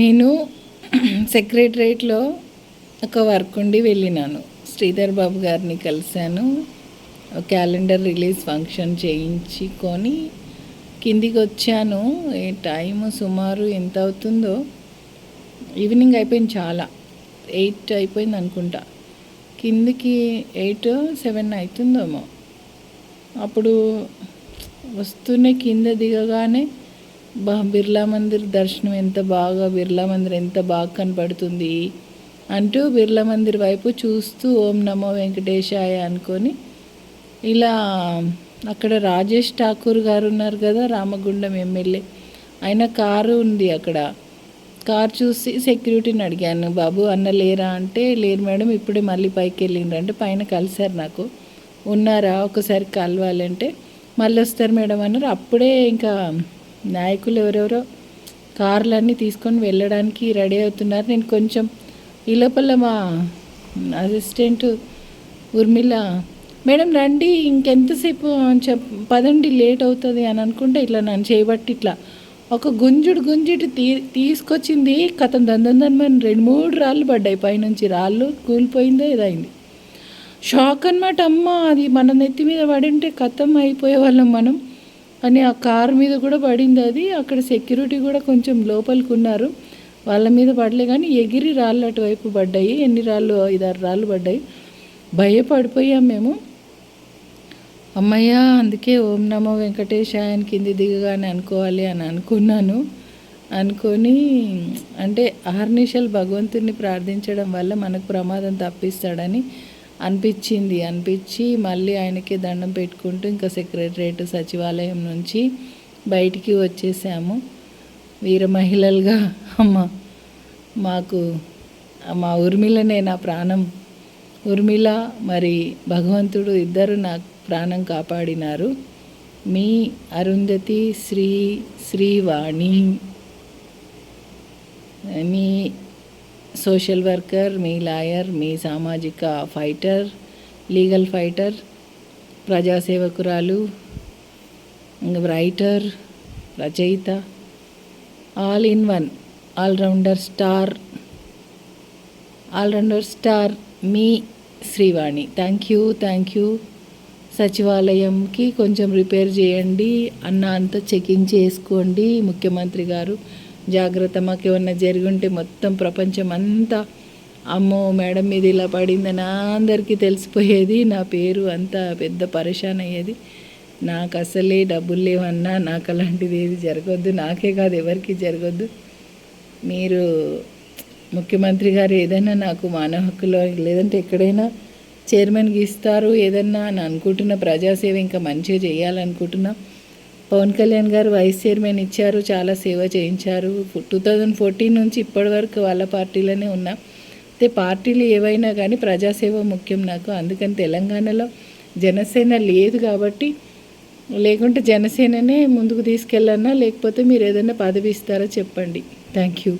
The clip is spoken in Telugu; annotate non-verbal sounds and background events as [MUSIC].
నేను [CLEARS THROAT] సెక్రటరేట్లో ఒక వర్క్ ఉండి వెళ్ళినాను. శ్రీధర్ బాబు గారిని కలిశాను. క్యాలెండర్ రిలీజ్ ఫంక్షన్ చేయించుకొని కిందికి వచ్చాను. ఏ టైం సుమారు ఎంత అవుతుందో ఈవినింగ్ అయిపోయింది చాలా. ఎయిట్ అయిపోయింది అనుకుంటా. కిందికి ఎయిట్ సెవెన్ అవుతుందేమో. అప్పుడు వస్తూనే కింద దిగగానే బా బిర్లా మందిర్ దర్శనం ఎంత బాగా బిర్లా మందిర్ ఎంత బాగా కనపడుతుంది అంటూ బిర్లా మందిర్ వైపు చూస్తూ ఓం నమో వెంకటేశాయ అనుకొని ఇలా అక్కడ రాజేష్ ఠాకూర్ గారు ఉన్నారు కదా రామగుండం ఎమ్మెల్యే. ఆయన కారు ఉంది అక్కడ. కార్ చూసి సెక్యూరిటీని అడిగాను బాబు అన్న లేరా? అంటే లేరు మేడం ఇప్పుడే మళ్ళీ పైకి వెళ్ళిండ్రు. అంటే పైన కలిశారు నాకు. ఉన్నారా? ఒకసారి కలవాలంటే. మళ్ళీ వస్తారు మేడం అన్నారు. అప్పుడే ఇంకా నాయకులు ఎవరెవరో కార్లన్నీ తీసుకొని వెళ్ళడానికి రెడీ అవుతున్నారు. నేను కొంచెం ఈ లోపల మా అసిస్టెంట్ ఉర్మిళ మేడం రండి ఇంకెంతసేపు అని చెప్ పదండి లేట్ అవుతుంది అని అనుకుంటే ఇట్లా నన్ను చేయబట్టి ఇట్లా ఒక గుంజుడు గుంజుడు తీ తీసుకొచ్చింది. కథం దందందనమని రెండు మూడు రాళ్ళు పడ్డాయి. పైనుంచి రాళ్ళు కూలిపోయిందో ఇదైంది. షాక్ అనమాట అమ్మ. అది మన నెత్తి మీద పడి ఉంటే కథం అయిపోయే వాళ్ళం మనం. అని ఆ కార్ మీద కూడా పడింది అది. అక్కడ సెక్యూరిటీ కూడా కొంచెం లోపలికి ఉన్నారు. వాళ్ళ మీద పడలే కానీ ఎగిరి రాళ్ళు అటువైపు పడ్డాయి. ఎన్ని రాళ్ళు ఐదారు రాళ్ళు పడ్డాయి. భయపడిపోయాం మేము. అమ్మయ్య అందుకే ఓం నమో వెంకటేశాయని కింది దిగగానే అనుకోవాలి అని అనుకున్నాను. అనుకొని అంటే అహర్నిశలు భగవంతుడిని ప్రార్థించడం వల్ల మనకు ప్రమాదం తప్పిస్తాడని అనిపించింది. అనిపించి మళ్ళీ ఆయనకి దండం పెట్టుకుంటూ ఇంకా సెక్రటరేట్ సచివాలయం నుంచి బయటికి వచ్చేసాము. వీర మహిళలుగా అమ్మ మాకు మా ఉర్మిళనే నా ప్రాణం. ఉర్మిళ మరి భగవంతుడు ఇద్దరు నా ప్రాణం కాపాడినారు. మీ అరుంధతి శ్రీ శ్రీవాణి మీ సోషల్ వర్కర్ మీ లాయర్ మీ సామాజిక ఫైటర్ లీగల్ ఫైటర్ ప్రజాసేవకురాలు రైటర్ రచయిత all in one all rounder star all rounder star me Srivani thank you thank you సచివాలయంకి కొంచెం రిపేర్ చేయండి అన్న అంతా చెకింగ్ చేసుకోండి ముఖ్యమంత్రి గారు జాగ్రత్త మాకు ఏమన్నా జరిగి ఉంటే మొత్తం ప్రపంచం అంతా అమ్మో మేడం మీద ఇలా పడిందని అందరికీ తెలిసిపోయేది నా పేరు అంతా పెద్ద పరేషాన్ అయ్యేది. నాకు అసలే డబ్బులు లేవన్నా నాకు అలాంటిది ఏది జరగొద్దు నాకే కాదు ఎవరికి జరగొద్దు. మీరు ముఖ్యమంత్రి గారు ఏదైనా నాకు మానవ హక్కులో లేదంటే ఎక్కడైనా చైర్మన్కి ఇస్తారు ఏదన్నా అని అనుకుంటున్న ప్రజాసేవ ఇంకా మంచిగా చేయాలనుకుంటున్నా. పవన్ కళ్యాణ్ గారు వైస్ చైర్మన్ ఇచ్చారు చాలా సేవ చేయించారు. టూ థౌజండ్ ఫోర్టీన్ నుంచి ఇప్పటి వరకు వాళ్ళ పార్టీలోనే ఉన్నా. అయితే పార్టీలు ఏవైనా కానీ ప్రజాసేవ ముఖ్యం నాకు. అందుకని తెలంగాణలో జనసేన లేదు కాబట్టి లేకుంటే జనసేననే ముందుకు తీసుకెళ్ళన్నా లేకపోతే మీరు ఏదైనా పదవి ఇస్తారో చెప్పండి. Thank you.